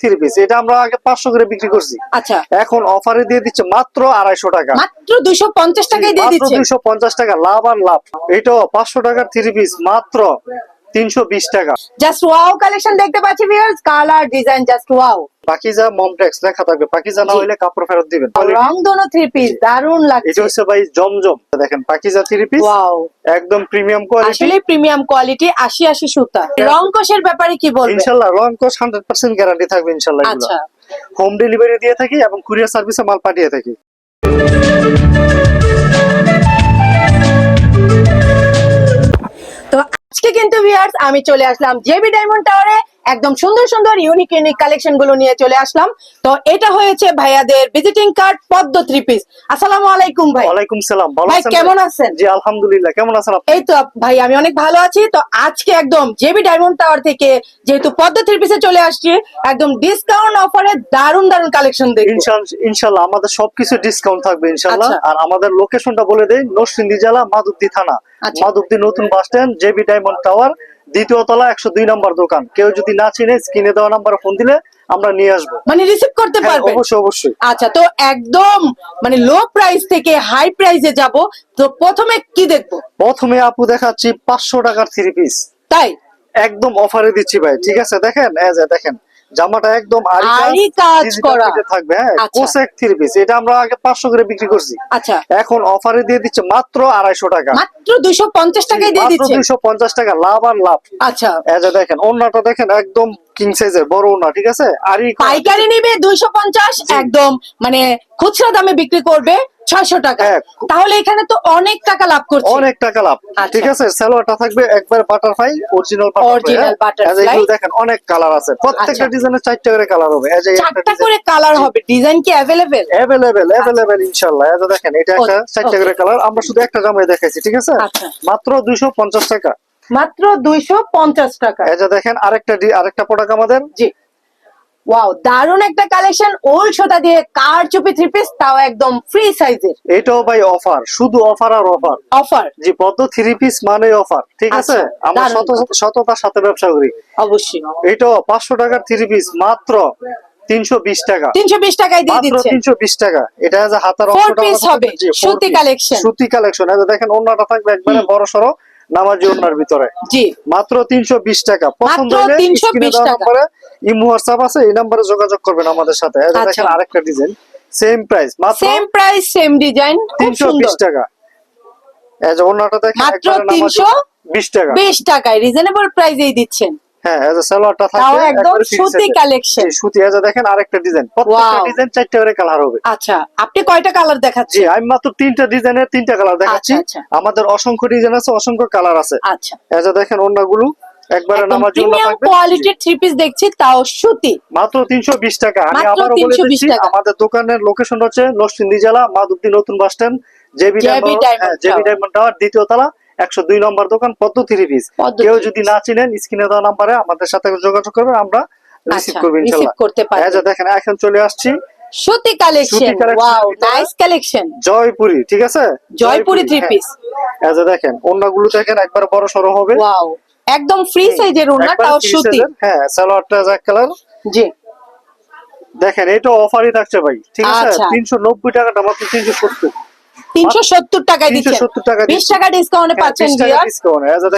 Three piece এটা আমরা আগে পাঁচশো করে বিক্রি করছি। আচ্ছা। এখন অফারে দিয়ে দিচ্ছে মাত্র আড়াইশো টাকা। মাত্র দুইশো পঞ্চাশ টাকায় দিয়ে দিচ্ছে। দুইশো পঞ্চাশ টাকা লাভ আর লাভ। এটাও পাঁচশো টাকার থ্রি পিস মাত্র তিনশো বিশ টাকা। জাস্ট ওয়াও কালেকশন দেখতে পাচ্ছি viewers colour design just wow Pakiza Momtex লেখা থাকবে। পাকিজা না। হইলে কাপড় ফেরত দিবেন। রং দোনো থ্রি পিস দারুণ এটা লাগছে। হচ্ছে ভাই জমজম। দেখেন পাকিজা থ্রি পিস ওয়াও একদম প্রিমিয়াম কোয়ালিটি আসলে প্রিমিয়াম কোয়ালিটি আশি আশি সুতা। রং কোষের ব্যাপারে কি বলবেন? ইনশাল্লাহ রং হান্ড্রেড পার্সেন্ট গ্যারান্টি থাকবে ইনশাল্লাহ আচ্ছা। হোম ডেলিভারি দিয়ে থাকি এবং কুরিয়ার সার্ভিসে মাল পাঠিয়ে থাকি। আজকে কিন্তু ভিউয়ার্স আমি চলে আসলাম জেবি ডায়মন্ড টাওয়ারে একদম সুন্দর সুন্দর ইউনিক ইউনিক কালেকশনগুলো নিয়ে চলে আসলাম। তো এটা হয়েছে ভাইয়াদের visiting card Padma three piece আসসালামু আলাইকুম ভাই। ওয়ালাইকুম সালাম ভালো ভাই কেমন আছেন? জি আলহামদুলিল্লাহ কেমন আছেন আপনি? এই তো ভাই আমি অনেক ভালো আছি। তো আজকে একদম জেবি ডায়মন্ড টাওয়ার থেকে যেহেতু পদ্ম থ্রি পিসে চলে আসছি একদম ডিসকাউন্ট অফারে দারুণ দারুণ কালেকশন দেখব। ইনশাল্লাহ আমাদের সবকিছু ডিসকাউন্ট থাকবে ইনশাল্লাহ। আচ্ছা। আর আমাদের লোকেশনটা বলে দেই নরসিংদী জেলা মাধবদী থানা। আচ্ছা। মাধবদী নতুন bus stand JB diamond tower দ্বিতীয় তলা একশো দুই নম্বর দোকান। কেউ যদি না চিনে স্ক্রিনে দেওয়া নাম্বারে ফোন দিলে আমরা নিয়ে আসব। মানে রিসিভ করতে পারব অবশ্যই অবশ্যই। আচ্ছা তো একদম মানে লো প্রাইস থেকে হাই প্রাইসে যাব। তো প্রথমে কি দেখব? প্রথমে আপু দেখাচ্ছি পাঁচশো টাকার থ্রি পিস তাই? একদম অফারে দিচ্ছি ভাই ঠিক আছে? দেখেন এজ দেখেন। জামাটা একদম আরি আরি কাজ করা। থাকবে হ্যাঁ আচ্ছা। কোসেক থ্রি পিস এটা আমরা আগে করে বিক্রি করছি। আচ্ছা। এখন অফারে দিয়ে দিচ্ছে মাত্র আড়াইশো টাকা। মাত্র টাকায় দিয়ে দিচ্ছে। দুইশো পঞ্চাশ টাকা লাভ আর লাভ। আচ্ছা। এই যে দেখেন ওন্নাটা দেখেন একদম কিং সাইজের বড় ওন্না ঠিক আছে? আরি পাইকারি নিবে দুইশো পঞ্চাশ একদম মানে খুচরা দামে বিক্রি করবে। ছয়শো টাকা। হ্যাঁ। তাহলে এখানে তো অনেক টাকা লাভ করছে। অনেক টাকা লাভ। আচ্ছা। ঠিক আছে সালোয়ারটা থাকবে একবার বাটারফ্লাই অরিজিনাল Original butterfly। দেখেন অনেক কালার আছে। প্রত্যেকটা আচ্ছা। ডিজাইনের চারটা করে কালার হবে। চারটা করে কালার হবে। ডিজাইন কি অ্যাভেলেবেল অ্যাভেলেবেল অ্যাভেলেবেল ইনশাআল্লাহ। এই দেখেন এটা একটা চারটা করে কালার আমরা শুধু একটা জামাই দেখাইছি ঠিক আছে? আচ্ছা। মাত্র দুইশো পঞ্চাশ টাকা। মাত্র দুইশো পঞ্চাশ টাকা। এই যে দেখেন আরেকটা আরেকটা প্রোডাক্ট আমাদের। জি। ওয়াও দারুণ একটা কালেকশন সুতা দিয়ে কার চুপি থ্রি পিস তাও একদম ফ্রি সাইজের এটাও ভাই অফার শুধু অফার আর অফার অফার জি পদ্ম থ্রি পিস মানে অফার ঠিক আছে? আচ্ছা, আমরা দারুণ। শত শততার সাথে ব্যবসা করি। অবশ্যই। এটাও পাঁচশো টাকার থ্রি পিস মাত্র তিনশো বিশ টাকা। তিনশো বিশ টাকায় দিয়ে দিচ্ছে। তিনশো বিশ টাকা। এটা যে হাতার সুতি। সুতি কালেকশন এই দেখেন অন্যটা থাকবে একবারে বড় সড়ো নামাজি ওনার ভিতরে। জি। মাত্র তিনশো বিশ টাকা। পছন্দ হলে 320 টাকা। ইমো হোয়াটসঅ্যাপ আছে এই নম্বরে যোগাযোগ করবেন আমাদের সাথে। আচ্ছা। দেখেন আরেকটা ডিজাইন সেম প্রাইস মাত্র সেম প্রাইস সেম ডিজাইন খুব তিনশো সুন্দর। বিশ টাকা। এই যে অন্যটা দেখেন মাত্র একবারে 320 বিশ টাকা। বিশ টাকায় রিজনেবল প্রাইসেই দিচ্ছেন। হ্যাঁ এই সালোয়ারটা থাকবে একদম সুতি size-এর। collection। জি, সুতি এই দেখেন আরেকটা ডিজাইন প্রত্যেকটা ডিজাইন চারটে করে কালার হবে। আচ্ছা আপনি কয়টা কালার জি আমি মাত্র তিনটা ডিজাইনের তিনটা কালার দেখাচ্ছি। আচ্ছা, আমাদের অসংখ্য ডিজাইন আছে অসংখ্য কালার আছে। আচ্ছা। দেখেন অন্যগুলো একবারে নামার জন্য থাকবে। কোয়ালিটির থ্রি পিস দেখছি তাও সুতি। মাত্র তিনশো বিশ টাকা। আমি বলে দিচ্ছি আমাদের দোকানের লোকেশন হচ্ছে নরসিংদী জেলা মাধবদী নতুন bus stand JB diamond JB diamond tower দ্বিতীয় তলা। একশো দুই নম্বর দোকান পদ্ম থ্রি পিস কেউ যদি না চিনেন স্ক্রিনে দেওয়া নাম্বারে আমাদের সাথে যোগাযোগ করবে আমরা রিসিভ আচ্ছা, করব ইনশাল্লাহ। দেখেন এখন চলে আসছি। সুতি collection wow nice collection Jaipuri ঠিক আছে? জয়পুরি থ্রি। পিস যে দেখেন অন্যগুলো দেখেন একবার বড় সড়ো হবে। ওয়াও একদম ফ্রি সাইজের একবারে তাও সুতি। হ্যাঁ সালোয়ারটা এক কালার। জি। দেখেন এটা অফারই থাকছে ভাই ঠিক আছে? আচ্ছা। তিনশো নব্বই টাকাটা মাত্র তিনশো সত্তর। তিনশো সত্তর টাকায় দিচ্ছেন। 370 টাকা বিশ। টাকা ডিসকাউন্টে হ্যাঁ, পাচ্ছেন 20 টাকা ভিউয়ার্স discount। এই যে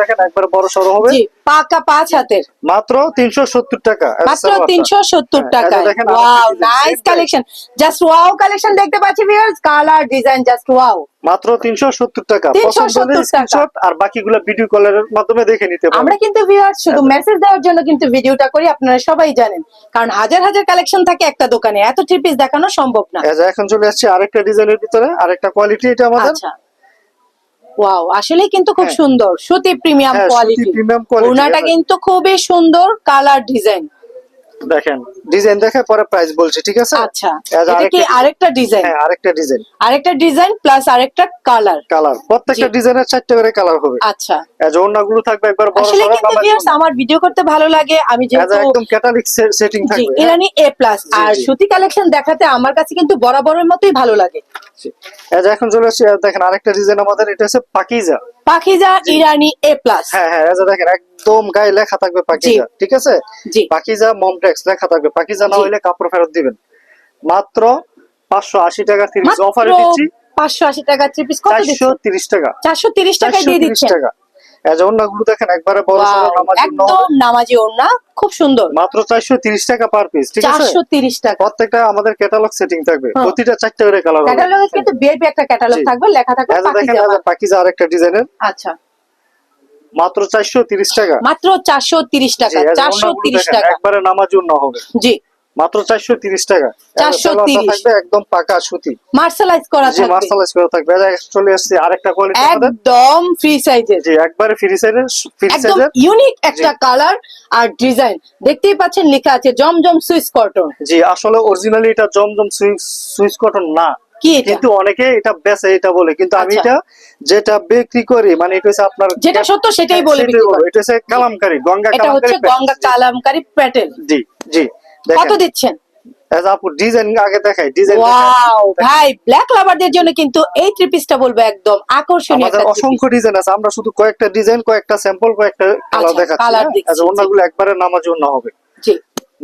দেখেন একবার বড় সড়ো হবে। পাকা পাঁচ হাতের। মাত্র তিনশো সত্তর টাকা। মাত্র সালোয়ারটা। তিনশো সত্তর দেখেন wow nice collection just wow collection দেখতে পাচ্ছি viewers colour design just wow মাত্র তিনশো সত্তর টাকা 370 পছন্দ হলে। স্ক্রিনশট আর বাকিগুলো ভিডিও কলের মাধ্যমে দেখে নিতে আমরা কিন্তু শুধু আচ্ছা। মেসেজ দেওয়ার জন্য কিন্তু ভিডিওটা করি আপনারা সবাই জানেন কারণ হাজার হাজার কালেকশন থাকে একটা দোকানে এত থ্রি পিস দেখানো সম্ভব না এখন চলে আসছে আরেকটা ডিজাইনের ভিতরে আরেকটা কোয়ালিটি এটা আমাদের আচ্ছা ওয়াও আসলে কিন্তু খুব হ্যাঁ। সুন্দর সুতি প্রিমিয়াম কোয়ালিটি ওনাটা হ্যাঁ। কিন্তু খুবই সুন্দর কালার ডিজাইন দেখেন ডিজাইন দেখে পরে প্রাইস বলছি ঠিক আছে? আচ্ছা। এটা কি আরেকটা ডিজাইন হ্যাঁ আরেকটা ডিজাইন আরেকটা ডিজাইন প্লাস আরেকটা কালার কালার প্রত্যেকটা ডিজাইনের চারটে করে কালার হবে। আচ্ছা। এই যে থাকবে একবার বড় আসলে কিন্তু ভিউয়ার্স আমার ভিডিও করতে ভালো লাগে। আমি যেহেতু একদম ক্যাটালিক সেটিং থাকবে হ্যাঁ? ইরানি এ প্লাস আর। সুতি কালেকশন দেখাতে আমার কাছে কিন্তু বরাবরের মতোই ভালো লাগে। এখন চলে আসছে এই দেখেন আরেকটা ডিজাইন আমাদের এটা হচ্ছে পাকিজা পাখিজা ইরানি এ প্লাস হ্যাঁ হ্যাঁ দেখেন একদম গায়ে লেখা থাকবে পাকিজা ঠিক আছে? পাকিজা মমটেক্স লেখা থাকবে। পাকিজা না হইলে কাপড় ফেরত দিবেন। মাত্র পাঁচশো আশি টাকা তিরিশ মাত্র অফারে দিচ্ছি। পাঁচশো আশি টাকা থ্রি পিস চারশো তিরিশ টাকা। চারশো তিরিশ চারশো দিয়ে দিচ্ছেন। টাকা। দেখেন একবারে বড় একদম নামাজি ওড়না খুব সুন্দর। মাত্র চারশো তিরিশ টাকা পার পিস ঠিক আছে? চারশো তিরিশ টাকা। প্রত্যেকটা আমাদের ক্যাটালগ সেটিং থাকবে। হ্যাঁ। প্রতিটা চারটা করে কালার হবে। কিন্তু বিএপি একটা ক্যাটালগ থাকবে লেখা দেখেন পাকিজা। আরেকটা ডিজাইনের আচ্ছা। মাত্র চারশো তিরিশ টাকা। মাত্র চারশো তিরিশ জি, টাকা এই যে চারশো অন্যগুলো তিরিশ দেখেন, টাকা। একবারে নামাজি অন্য হবে। জি। মাত্র চারশো তিরিশ টাকা। এই যে 430 থাকবে একদম পাকা সুতি। মার্শালাইজ করা থাকবে। মার্শালাইজ করা থাকবে। চলে আসছে আরেকটা কোয়ালিটি একদম ফ্রি সাইজের জি একবারে ফ্রি সাইজের ফ্রি একদম সাইজের ইউনিক একটা কালার আর ডিজাইন দেখতেই পাচ্ছেন লেখা আছে জমজম সুইস কটন জি আসলে অরিজিনালি এটা জমজম সুইচ কটন না। কি এটা? কিন্তু অনেকে এটা বেচে এটা বলে। কিন্তু আমি আচ্ছা। এটা যেটা বিক্রি করি মানে এটা হচ্ছে আপনার যেটা সত্য সেটাই বলে। এটা হচ্ছে কালামকারি গঙ্গা এটা হচ্ছে গঙ্গা কালামকারি প্যাটেল জি জি কত দিচ্ছেন? আপু ডিজাইন আগে দেখাই ডিজাইন ওয়াও ভাই ব্ল্যাক লাভারদের জন্য কিন্তু এই থ্রি পিসটা বলব একদম আকর্ষণীয় আমাদের অসংখ্য ডিজাইন আছে। আমরা শুধু কয়েকটা ডিজাইন কয়েকটা স্যাম্পল কয়েকটা কালার আচ্ছা, দেখাচ্ছি হ্যাঁ? অন্যগুলো একবারে নামাজ অন্য হবে। জি।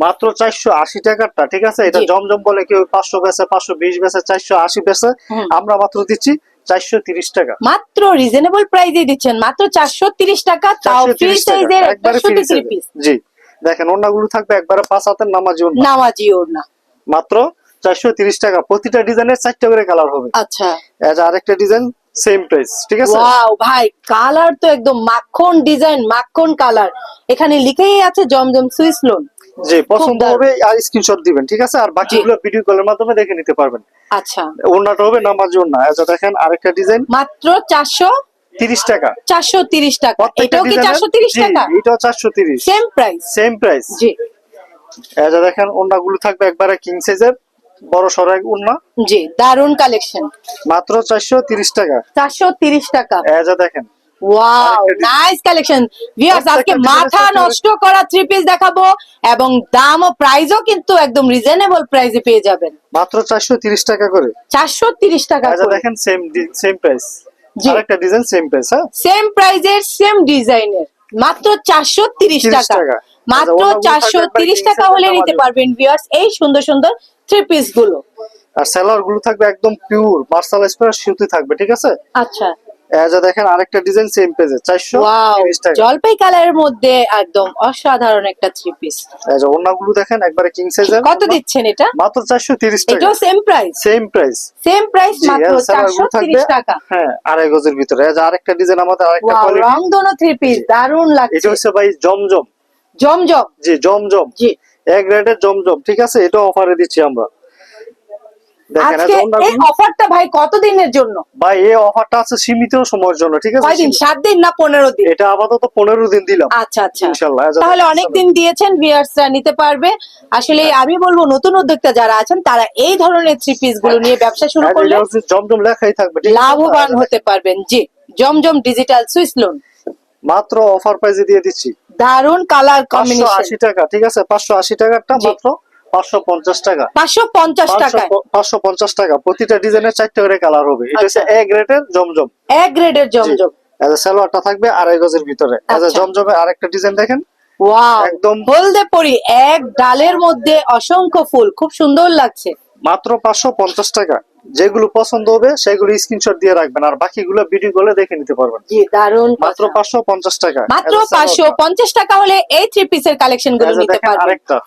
মাত্র চারশো আশি টাকারটা ঠিক আছে? এটা জমজম বলে কেউ পাঁচশো বেচে পাঁচশো বিশ বেচে চারশো আশি বেচে আমরা মাত্র দিচ্ছি চারশো তিরিশ টাকা। মাত্র রিজনেবল প্রাইসে দিচ্ছেন মাত্র চারশো তিরিশ টাকা তাও ফ্রি সাইজের একটা একবারে সুতি free থ্রি size পিস জি। দেখেন অন্যগুলো থাকবে একবারে পাঁচ হাতের নামাজি ওড়না। নামাজি ওড়না। মাত্র চারশো তিরিশ টাকা। প্রতিটা ডিজাইনের চারটা করে কালার হবে। আচ্ছা। আরেকটা ডিজাইন সেম প্রাইস ঠিক আছে? ওয়াও ভাই কালার তো একদম মাখন ডিজাইন মাখন কালার এখানে লিখেই আছে জমজম সুইস লোন জি পছন্দ। হবে আর স্ক্রিনশট দিবেন ঠিক আছে? আর বাকিগুলো ভিডিও কলের মাধ্যমে দেখে নিতে পারবেন। আচ্ছা। ওড়নাটা হবে নামাজি ওড়না। এজ দেখেন আরেকটা ডিজাইন মাত্র চারশো তিরিশ টাকা। চারশো তিরিশ টাকা। প্রত্যেকটা এটাও কি ডিজাইনের- চারশো তিরিশ জি, টাকা? এটাও চারশো তিরিশ। সেম প্রাইস সেম প্রাইস জি। যে দেখেন ওড়নাগুলো থাকবে একবারে কিং সাইজের বড় এক ওড়না। জি দারুণ কালেকশন মাত্র চারশো তিরিশ টাকা। চারশো তিরিশ টাকা। এই যে দেখেন ওয়াও। নাইস কালেকশন ভিউয়ার্স আজকে মাথা নষ্ট করা থ্রি পিস দেখাবো এবং দাম ও প্রাইসও কিন্তু একদম রিজনেবল প্রাইসে পেয়ে যাবেন। মাত্র টাকা করে। টাকা দেখেন সেম সেম প্রাইস আরেকটা ডিজাইন সেম প্রাইস হ্যাঁ? সেম প্রাইজের সেম ডিজাইনের মাত্র চারশো তিরিশ 30 টাকা। মাত্র আচ্ছা, তিরিশ একবারে টাকা হলে নিতে পারবেন ভিউয়ার্স এই সুন্দর সুন্দর থ্রি পিসগুলো। আর সেলারগুলো থাকবে একদম পিওর সুতি থাকবে ঠিক আছে? আচ্ছা। যে দেখেন আরেকটা ডিজাইন সেম পেজে চারশো ওয়াও তিরিশ টাকা। জলপাই কালারের মধ্যে একদম অসাধারণ একটা থ্রি পিস এই যে ওড়নাগুলো দেখেন একবারে কিং সাইজের কত দিচ্ছেন এটা? মাত্র টাকা। Same price same price same price মাত্র টাকা। হ্যাঁ আড়াই গজের ভিতরে। এই যে আরেকটা ডিজাইন আমাদের আরেকটা কোয়ালিটি রং দোনো থ্রি পিস দারুণ এটা হচ্ছে ভাই জমজম। জমজম। জি জমজম। জি। এক রেটের জমজম ঠিক আছে? এটা অফারে দিচ্ছি আমরা। আজকে এই অফারটা ভাই কতদিনের জন্য? ভাই এই অফারটা আছে সীমিত সময়ের জন্য ঠিক আছে? কয়দিন? সাত দিন না পনেরো দিন? এটা আপাতত পনেরো দিন দিলাম। আচ্ছা আচ্ছা। ইনশাল্লাহ তাহলে অনেক দিন দিয়েছেন ভিউয়ার্সরা নিতে পারবে। আসলে আমি বলব নতুন উদ্যোক্তা যারা আছেন তারা এই ধরনের থ্রি পিসগুলো নিয়ে ব্যবসা শুরু করলে জমজম লেখাই থাকবে লাভবান হতে পারবেন। জি জমজম ডিজিটাল সুইস লোন মাত্র অফার প্রাইসে দিয়ে দিচ্ছি। দারুণ কালার কম্বিনেশন আশি টাকা ঠিক আছে? পাঁচশো আশি টাকারটা মাত্র পাঁচশো পঞ্চাশ টাকা। পাঁচশো পঞ্চাশ টাকায়? পাঁচশো পঞ্চাশ টাকা। প্রতিটা ডিজাইনের চারটে করে কালার হবে। এটা হচ্ছে আচ্ছা। জমজম। গ্রেডের জমজম। এজ সালোয়ারটা থাকবে আড়াই গজের ভিতরে। এজ আচ্ছা। জমজমে আরেকটা ডিজাইন দেখেন। ওয়াও। একদম হলদে পরি এক ডালের মধ্যে অসংখ্য ফুল। খুব সুন্দর লাগছে। মাত্র পাঁচশো পঞ্চাশ টাকা। যেগুলো পছন্দ হবে সেগুলো স্ক্রিনশট দিয়ে রাখবেন। আর বাকিগুলো ভিডিও কলে দেখে নিতে পারবেন। জি দারুণ মাত্র পাঁচশো পঞ্চাশ টাকা। মাত্র এই যে পাঁচশো সালোয়ারটা। পঞ্চাশ টাকা হলে এই থ্রি পিসের কালেকশনগুলো নিতে পারবেন। আরেকটা।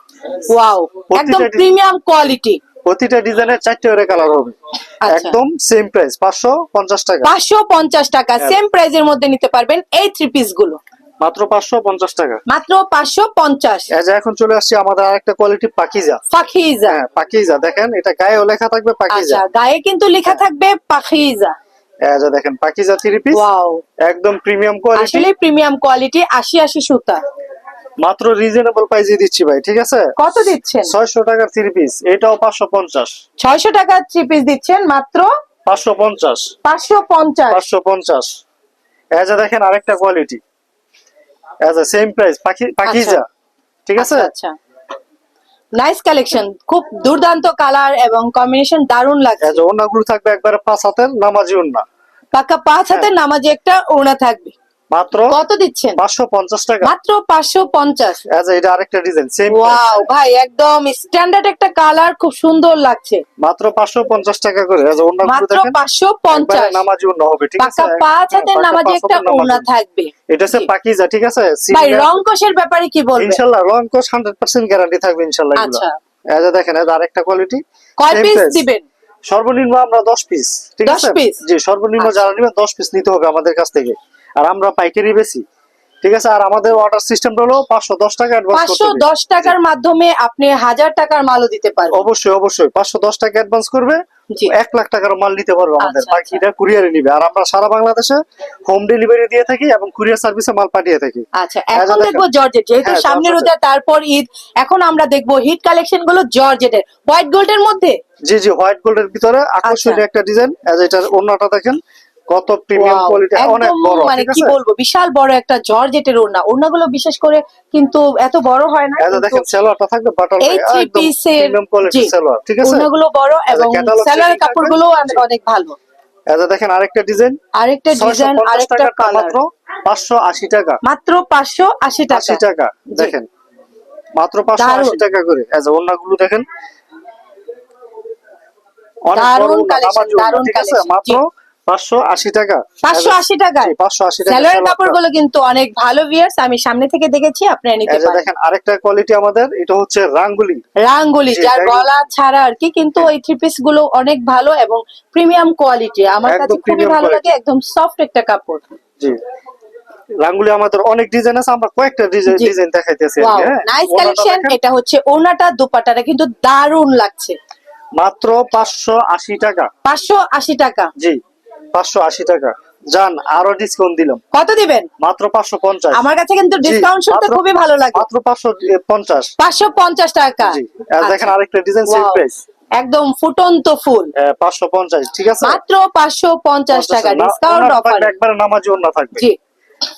ওয়াও একদম প্রিমিয়াম কোয়ালিটি প্রতিটা ডিজাইনের চারটে করে কালার হবে। আচ্ছা। একদম সেম প্রাইস পাঁচশো পঞ্চাশ টাকা। পাঁচশো পঞ্চাশ টাকা। সেম প্রাইজের মধ্যে নিতে পারবেন এই থ্রি পিসগুলো। মাত্র পাঁচশো পঞ্চাশ টাকা। মাত্র পাঁচশো পঞ্চাশ। এই যে এখন চলে আসছে আমাদের আরেকটা কোয়ালিটি পাকিজা। পাখিজা হ্যাঁ পাকিজা। দেখেন এটা গায়ে লেখা থাকবে পাকিজা। আচ্ছা গায়ে কিন্তু লেখা থাকবে পাখিজা এই যে দেখেন পাকিজা থ্রি পিস ওয়াও। একদম প্রিমিয়াম কোয়ালিটি আসলে প্রিমিয়াম কোয়ালিটি আশি আশি সুতা। মাত্র রিজনেবল প্রাইসে দিচ্ছি ভাই ঠিক আছে? কত দিচ্ছেন? ছয়শো টাকার থ্রি পিস এটাও পাঁচশো পঞ্চাশ। ছয়শো টাকা থ্রি পিস দিচ্ছেন মাত্র এই যে দেখেন আরেকটা কোয়ালিটি এ সেম প্রাইস পাখি ঠিক আছে? আচ্ছা নাইস কালেকশন খুব দুর্দান্ত কালার এবং কম্বিনেশন দারুণ লাগছে। থাকবে একবারে পাঁচ হাতের নামাজি পাকা পাঁচ হাতের হ্যাঁ। একটা ওড়না থাকবে। মাত্র কত দিচ্ছেন? পাঁচশো পঞ্চাশ টাকা। মাত্র পাঁচশো পঞ্চাশ। আচ্ছা এটা আরেকটা ডিজাইন সেম ওয়াও ভাই একদম স্ট্যান্ডার্ড একটা কালার খুব সুন্দর লাগছে। মাত্র পাঁচশো পঞ্চাশ টাকা করে। আচ্ছা অন্যগুলো মাত্র দেখেন। পাঁচশো একবারে পঞ্চাশ নামাজি অন্য হবে ঠিক আছে? পাকা পাঁচ হাতের নামাজে একটা হাতের ওনা থাকবে। এটা জি। পাকিজা ঠিক আছে? ভাই রং কোষের ব্যাপারে কি বলবেন? ইনশাল্লাহ রং হান্ড্রেড পার্সেন্ট গ্যারান্টি থাকবে ইনশাল্লাহ এগুলো। আচ্ছা। এই যে দেখেন এটা আরেকটা কোয়ালিটি কয় পিস দিবেন? সর্বনিম্ন আমরা দশ পিস ঠিক আছে যে সর্বনিম্ন আচ্ছা। যারা নিবেন দশ পিস নিতে হবে আমাদের কাছ থেকে আর আমরা পাইকারি বেশি ঠিক আছে আর আমাদের অর্ডার সিস্টেম হলো পাঁচশো দশ টাকা অ্যাডভান্স পাঁচশো করতে হবে। দশ টাকার মাধ্যমে আপনি হাজার টাকার মালও দিতে পারবেন অবশ্যই অবশ্যই পাঁচশো দশ টাকা অ্যাডভান্স করবে। এক লাখ টাকার মাল নিতে পারব আমাদের। আচ্ছা, বাকিটা কুরিয়ারে নিবে। আর আমরা সারা বাংলাদেশে হোম ডেলিভারি দিয়ে থাকি এবং কুরিয়ার সার্ভিসে মাল পাঠিয়ে থাকি। আচ্ছা এখন দেখব জর্জেট যেহেতু হ্যাঁ, সামনে রোজা তারপর ঈদ এখন আমরা দেখব হিট কালেকশনগুলো জর্জেটের হোয়াইট গোল্ডের মধ্যে? জি জি হোয়াইট গোল্ডের ভিতরে আকর্ষণীয় একটা ডিজাইন এজ এটার অন্যটা দেখেন। কত প্রিমিয়াম কোয়ালিটি অনেক বড় মানে কি বলব বিশাল বড় একটা জর্জেটের ওড়না। ওড়নাগুলো বিশেষ করে কিন্তু এত বড় হয় না কিন্তু দেখেন সেলোয়ারটা থাকবে বাটার এই থ্রি পিসের প্রিমিয়াম কোয়ালিটি সেলোয়ার ঠিক আছে? ওড়নাগুলো বড় এবং থাকবে। কাপড়গুলো অনেক ভালো। যে দেখেন আরেকটা ডিজাইন আরেকটা ডিজাইন আরেকটা কালার পাঁচশো আশি টাকা। মাত্র পাঁচশো আশি টাকা আশি টাকা। দেখেন মাত্র পাঁচশো আশি টাকা করে। এজ ওড়নাগুলো দেখেন অনেক বড় দারুণ ওড়না, দারুণ collection, মাত্র পাঁচশো আশি টাকা। পাঁচশো আশি টাকায় পাঁচশো আশি টাকা কাপড়গুলো কিন্তু অনেক ভালো ভিয়ার্স আমি সামনে থেকে দেখেছি আপনারা নিতে এই যে পারেন। দেখেন আরেকটা কোয়ালিটি আমাদের এটা হচ্ছে রাঙ্গুলি। রাঙ্গুলি যার গলা ছাড়া আর কি কিন্তু থ্রি পিসগুলো অনেক ভালো এবং প্রিমিয়াম কোয়ালিটি আমার কাছে খুবই ভালো লাগে একদম সফট একটা কাপড়। জি। রাঙ্গুলি আমাদের অনেক ডিজাইন আছে আমরা কয়েকটা ডিজাইন জি। দেখাইতেছি আর ওয়াও কি, হ্যাঁ? নাইস কালেকশন এটা হচ্ছে ওনাটা দুপাটাটা কিন্তু দারুণ লাগছে। মাত্র পাঁচশো আশি টাকা। পাঁচশো আশি টাকা। জি। পাঁচশো আশি টাকা। যান আরও ডিসকাউন্ট দিলাম। কত দিবেন? মাত্র পাঁচশো পঞ্চাশ। আমার কাছে কিন্তু ডিসকাউন্ট শুনতে খুবই ভালো লাগে। মাত্র পাঁচশো পঞ্চাশ। পাঁচশো পঞ্চাশ টাকা। দেখেন। আরেকটা ডিজাইন সেম প্রাইস একদম ফুটন্ত ফুল। পাঁচশো পঞ্চাশ ঠিক আছে? মাত্র পাঁচশো পঞ্চাশ টাকা না- ডিসকাউন্ট অফার একবারে নামাজি ওনা থাকবে। জি।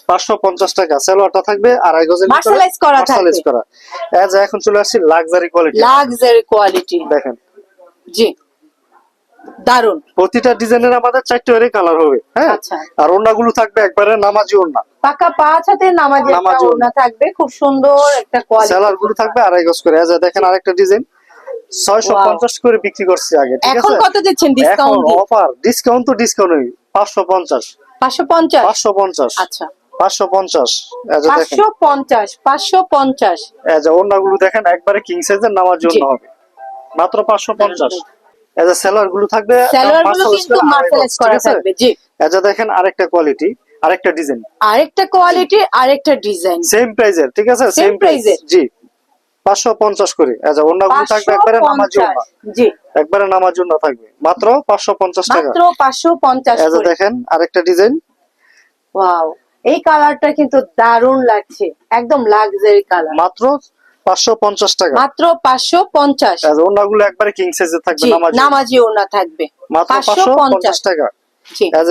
পাঁচশো পঞ্চাশ টাকা সেলোয়ারটা থাকবে আড়াই গজের Marsalize করা থাকবে। করা। এখন চলে আসছি লাক্সারি কোয়ালিটি লাক্সারি কোয়ালিটি দেখেন। জি। দারুণ প্রতিটা ডিজাইনের আমাদের চারটে কালার হবে হ্যাঁ? আচ্ছা। আর ওড়নাগুলো থাকবে একবারে নামাজি ওড়না। পাকা পাঁচ হাতে নামাজি ওড়না থাকবে খুব সুন্দর একটা কোয়ালিটি সেলার থাকবে আড়াই গজ করে। দেখেন আরেকটা ডিজাইন 650 করে বিক্রি করছি আগে ঠিক আছে? এখন কত দিচ্ছেন ডিসকাউন্ট দিয়ে? অফার ডিসকাউন্ট তো ডিসকাউন্টই 550 550 550 আচ্ছা। 550 দেখেন। 550 550 এই ওড়নাগুলো দেখেন একবারে কিং সাইজের নামার জন্য হবে। মাত্র 550 এজ এ সেলারগুলো থাকবে সেলারগুলো দেখেন আরেকটা কোয়ালিটি আরেকটা ডিজাইন আরেকটা কোয়ালিটি আরেকটা ডিজাইন সেম প্রাইজের ঠিক আছে? সেম প্রাইজের জি। 550 করে আচ্ছা ওন্নাগুলো থাকবে একবারে নামার জন্য জি। একবারে নামার জন্য থাকবে মাত্র 550 টাকা। মাত্র 550 আচ্ছা দেখেন আরেকটা ডিজাইন ওয়াও এই কালারটা কিন্তু দারুণ লাগছে একদম লাক্সারি কালার মাত্র পাঁচশো পঞ্চাশ টাকা। মাত্র একবারে কিং থাকবে নামাজি থাকবে। মাত্র টাকা।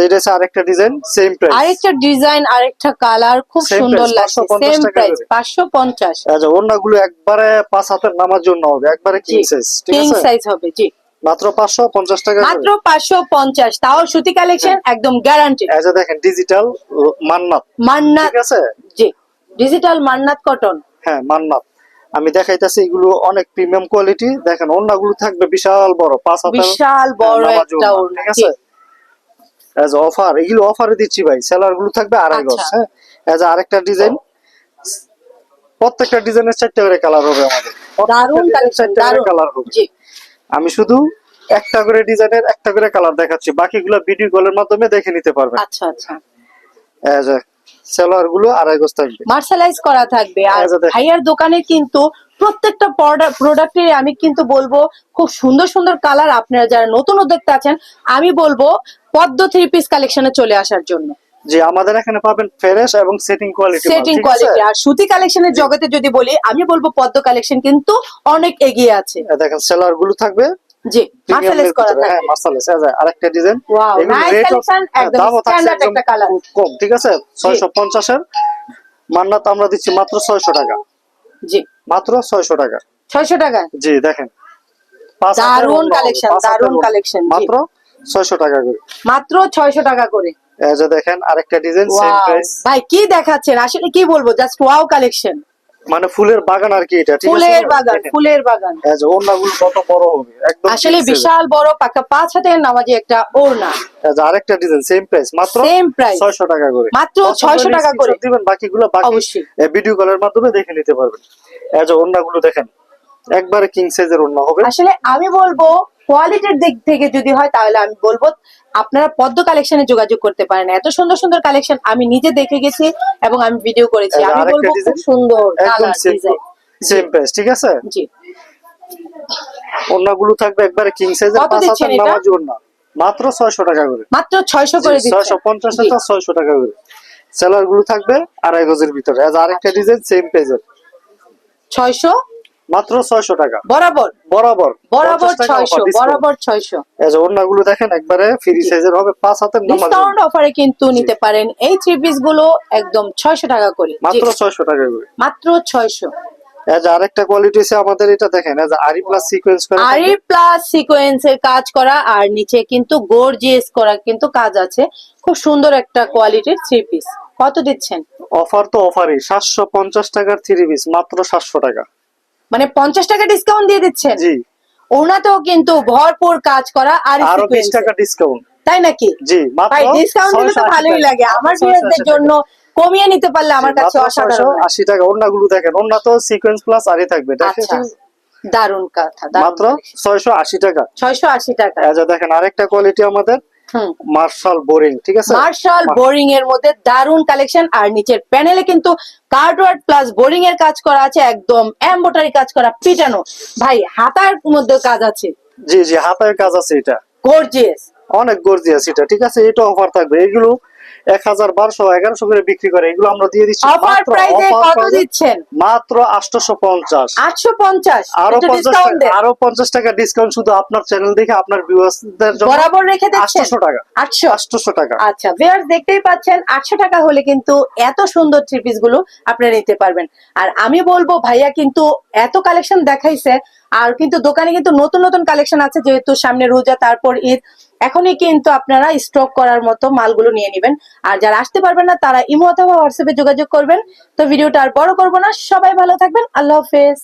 এটা হচ্ছে আরেকটা ডিজাইন সেম প্রাইস আরেকটা ডিজাইন আরেকটা কালার খুব সুন্দর লাগছে। সেম প্রাইস আচ্ছা ওড়নাগুলো একবারে পাঁচ হাতের নামার জন্য হবে একবারে কিং সাইজ ঠিক কিং সাইজ হবে জি। মাত্র পাঁচশো পঞ্চাশ টাকা মাত্র পাঁচশো পঞ্চাশ তাও সুতি কালেকশন একদম গ্যারান্টি এই দেখেন ডিজিটাল মান্নাত। মান্নাত ঠিক আছে? জি ডিজিটাল মান্নাত কটন হ্যাঁ মান্নাত। আমি দেখাইতেছি এগুলো অনেক প্রিমিয়াম কোয়ালিটি দেখেন ওড়নাগুলো থাকবে বিশাল বড় পাঁচ হাজার বিশাল বড় নামাজ একটা ওড়না, ঠিক আছে? এজ অফার এগুলো অফারে দিচ্ছি ভাই। সেলারগুলো থাকবে আড়াই গজ আচ্ছা। হ্যাঁ? এজ আরেকটা ডিজাইন প্রত্যেকটা ডিজাইনের চারটে করে কালার হবে আমাদের। প্রত্যেকটা কালেকশন কালার হবে। আমি শুধু একটা করে ডিজাইনের একটা করে কালার দেখাচ্ছি। বাকিগুলো ভিডিও কলের মাধ্যমে দেখে নিতে পারবেন। আচ্ছা আচ্ছা। এজ সেলারগুলো আড়াই গজ থাকবে। মার্শালাইজ করা থাকবে। আর। ভাইয়ার দোকানে কিন্তু প্রত্যেকটা প্রোডাক্টের আমি কিন্তু বলব খুব সুন্দর সুন্দর কালার আপনারা যারা নতুন উদ্যোক্তা আছেন আমি বলব পদ্ম থ্রি পিস কালেকশনে চলে আসার জন্য। যে আমাদের এখানে পাবেন ফ্রেশ এবং সেটিং কোয়ালিটি সেটিং কোয়ালিটি আর সুতি কালেকশনের জগতে যদি বলি আমি বলব পদ্ম কালেকশন কিন্তু অনেক এগিয়ে আছে। দেখেন সেলারগুলো থাকবে। জি মার্শালাইজ করা হ্যাঁ আরেকটা ডিজাইন একদম একটা। কম ঠিক আছে? পঞ্চাশের মান্নাত আমরা দিচ্ছি মাত্র ছয়শো টাকা। জি। মাত্র ছয়শো টাকা। ছয়শো টাকা? জি দেখেন। collection, জি। মাত্র ছয়শো টাকা করে। মাত্র ছয়শো টাকা করে। এই যে দেখেন আরেকটা ডিজাইন সেম প্রাইস ভাই কি দেখাচ্ছেন? আসলে কি বলব? জাস্ট ওয়াও কালেকশন মানে ফুলের বাগান আর কি এটা ঠিক আছে? ফুলের বাগান ফুলের বাগান। যে ওড়নাগুলো কত বড় হবে একদম আসলে বিশাল বড় পাকা পাঁচ হাতের নামাজি একটা ওড়না। যে আরেকটা ডিজাইন সেম প্রাইস মাত্র সেম প্রাইস 600 টাকা করে। মাত্র পছন্দ 600 টাকা করে। দিবেন বাকিগুলো বাকি অবশ্যই। ভিডিও কলের মাধ্যমে দেখে নিতে পারবেন। যে ওড়নাগুলো দেখেন একবারে কিং সাইজের ওড়না হবে। আসলে আমি বলব কোয়ালিটির দিক থেকে যদি হয় তাহলে আমি বলব আপনারা পদ্ম কালেকশনে যোগাযোগ করতে পারেন। এত সুন্দর সুন্দর কালেকশন আমি নিজে দেখে গেছি এবং আমি ভিডিও করেছি। আমি বলব খুব সুন্দর সেম প্রাইস ঠিক আছে? জি। ওড়নাগুলো থাকবে একবারে কিং সাইজের পাঁচ? নামাজি ওড়না। মাত্র 600 টাকা করে। মাত্র ছয়শো করে দিচ্ছি ছয়শো পঞ্চাশ টাকা ছয়শো টাকা করে। সেলারগুলো থাকবে আড়াই গজের ভিতরে। আজ আরেকটা। ডিজাইন সেম পেজের ছয়শো মাত্র ছয়শো টাকা। বরাবর? বরাবর। বরাবর 50 ছয়শো বরাবর ছয়শো। এই যে ওড়নাগুলো দেখেন একবারে ফ্রি সাইজের হবে পাঁচ হাতের নামাজ ডিসকাউন্ট অফারে কিন্তু নিতে পারেন। এই থ্রি পিসগুলো একদম ছয়শো টাকা করে। মাত্র ছয়শো টাকা করে। মাত্র ছয়শো। এই যে আরেকটা কোয়ালিটি আছে আমাদের এটা দেখেন এই যে আরি প্লাস সিকোয়েন্স করে আরি প্লাস সিকোয়েন্সের কাজ করা আর নিচে কিন্তু গর্জিয়াস করা কিন্তু কাজ আছে। খুব সুন্দর একটা কোয়ালিটির থ্রি পিস কত দিচ্ছেন? অফার তো অফারই সাতশো পঞ্চাশ টাকার থ্রি পিস মাত্র সাতশো টাকা। মানে পঞ্চাশ টাকা ডিসকাউন্ট দিয়ে দিচ্ছেন। ওনাতেও কিন্তু ভরপুর কাজ করা আর আরও বিশ টাকা ডিসকাউন্ট তাই নাকি? জি ভাই ডিসকাউন্ট দিলে তো ভালোই লাগে। আমার 680 ভিউয়ারদের জন্য কমিয়ে নিতে পারলে আমার কাছে অসাধারণ। লাগে। 680 টাকা। ওড়নাগুলো দেখেন ওড়না তো সিকোয়েন্স প্লাস আরই থাকবে আচ্ছা দারুণ কথা মাত্র ছয়শো আশি টাকা। ছয়শো আশি টাকা। এই দেখেন আরেকটা কোয়ালিটি আমাদের। মার্শাল বোরিং ঠিক আছে? মার্শাল বোরিং এর মধ্যে দারুণ কালেকশন আর নিচের প্যানেলে কিন্তু কার্ডওয়ার্ড প্লাস বোরিং এর কাজ করা আছে একদম এমব্রয়ডারি কাজ করা পিটানো। ভাই হাতার মধ্যে কাজ আছে। জি জি হাতার কাজ আছে এটা। গর্জিয়াস অনেক গর্জিয়াস এটা ঠিক আছে? এটা অফার থাকবে। এগুলো এক হাজার বারোশো এগারোশো করে বিক্রি করে। এগুলো আমরা দিয়ে দিচ্ছি মাত্র পঞ্চাশ। আটশো পঞ্চাশ আরও পঞ্চাশ আরও পঞ্চাশ টাকা ডিসকাউন্ট শুধু আপনার চ্যানেল দেখে আপনার ভিউয়ার্সদের বরাবর রেখে আটশোশো টাকা। আটশো। আটশোশো টাকা। আচ্ছা ভিউয়ার্স দেখতেই পাচ্ছেন আটশো টাকা হলে কিন্তু এত সুন্দর থ্রি পিসগুলো আপনারা নিতে পারবেন। আর আমি বলব ভাইয়া কিন্তু এত কালেকশন দেখাইছে আর কিন্তু দোকানে কিন্তু নতুন নতুন কালেকশন আছে, যেহেতু সামনে রোজা, তারপর ঈদ। এখনই কিন্তু আপনারা স্টক করার মতো মালগুলো নিয়ে নেবেন। আর যারা আসতে পারবেন না, তারা ইমো অথবা হোয়াটসঅ্যাপে যোগাযোগ করবেন। তো ভিডিওটা আর বড় করব না। সবাই ভালো থাকবেন। আল্লাহ হাফেজ।